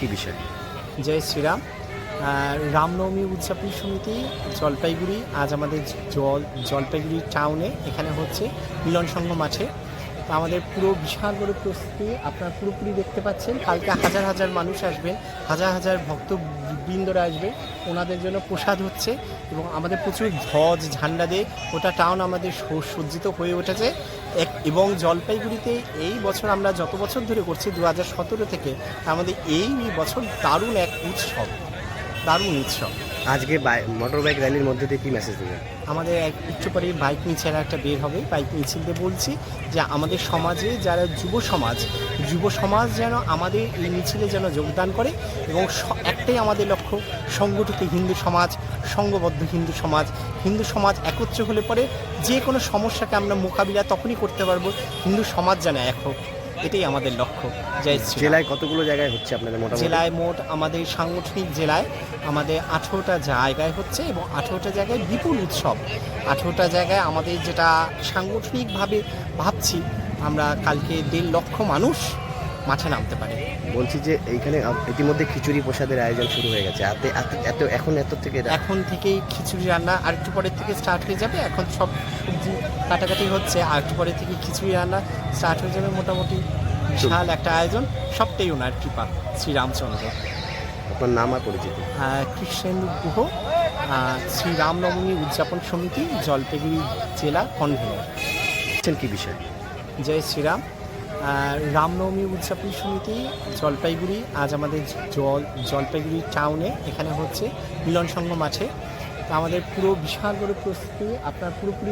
কি বিষয়? জয় শ্রীরাম। রামনবমী উদযাপন সমিতি, জলপাইগুড়ি, আজ আমাদের জল, জলপাইগুড়ি টাউনে এখানে হচ্ছে মিলন সংঘ তো আমাদের পুরো বিশাল বড় প্রস্তুতি আপনারা পুরোপুরি দেখতে পাচ্ছেন। কালকে হাজার হাজার মানুষ আসবেন, হাজার হাজার ভক্ত বৃন্দরা আসবে, ওনাদের জন্য প্রসাদ হচ্ছে এবং আমাদের প্রচুর ধ্বজ, ঝান্ডা দিয়ে ওটা টাউন আমাদের সজ্জিত হয়ে উঠেছে। এক, এবং জলপাইগুড়িতে এই বছর আমরা যত বছর ধরে করছি দু হাজার সতেরো থেকে, আমাদের এই বছর দারুণ এক উৎসব, দারুণ উৎসব। আজকে মোটর বাইক র্যালির মধ্যে দিয়ে কি মেসেজ দেবেন আমাদের এক একটু পরে বাইক মিছিল একটা বের হবে। বাইক মিছিল দিয়ে বলছি যে আমাদের সমাজে যারা যুব সমাজ যুব সমাজ যেন আমাদের এই মিছিলে যেন যোগদান করে এবং একটাই আমাদের লক্ষ্য, সংগঠিত হিন্দু সমাজ, সংঘবদ্ধ হিন্দু সমাজ। হিন্দু সমাজ একত্র হলে পরে যে কোনো সমস্যাকে আমরা মোকাবিলা তখনই করতে পারব। হিন্দু সমাজ যেন এক হোক। এটাই আমাদের লক্ষ্য জয় শ্রী জেলায় কতগুলো জায়গায় হচ্ছে আপনাদের মোট জেলায় মোট আমাদের সাংগঠনিক জেলায় আমাদের আঠেরোটা জায়গায় হচ্ছে এবং আঠেরোটা জায়গায় বিপুল উৎসব। আঠেরোটা জায়গায় আমাদের যেটা সাংগঠনিকভাবে ভাবছি আমরা কালকে দেড় লক্ষ মানুষ মাঠে নামতে পারে। বলছি যে এইখানে ইতিমধ্যে খিচুড়ি প্রসাদের আয়োজন শুরু হয়ে গেছে। এত এত- এখন এত থেকে এখন থেকেই খিচুড়ি রান্না আর একটু পরের থেকে স্টার্ট হয়ে যাবে। এখন সব কাটাকাটি হচ্ছে আর একটু পরে থেকে খিচুড়ি রান্না স্টার্ট হয়ে যাবে মোটামুটি। বিশাল একটা আয়োজন। সবটাই ওনার কৃপা শ্রীরামচন্দ্র। আপনার নাম আর পরিচিতি? কৃষ্ণেন্দু গুহ শ্রী রামনবমী উদযাপন সমিতি জলপাইগুড়ি জেলা কনভেনর কি বিষয়? জয় শ্রীরাম। রামনবমী উদযাপন সমিতি, জলপাইগুড়ি, আজ আমাদের জল, জলপাইগুড়ি টাউনে এখানে হচ্ছে মিলন সংঘ মাঠে আমাদের পুরো বিশাল বড় প্রস্তুতি, আপনার পুরোপুরি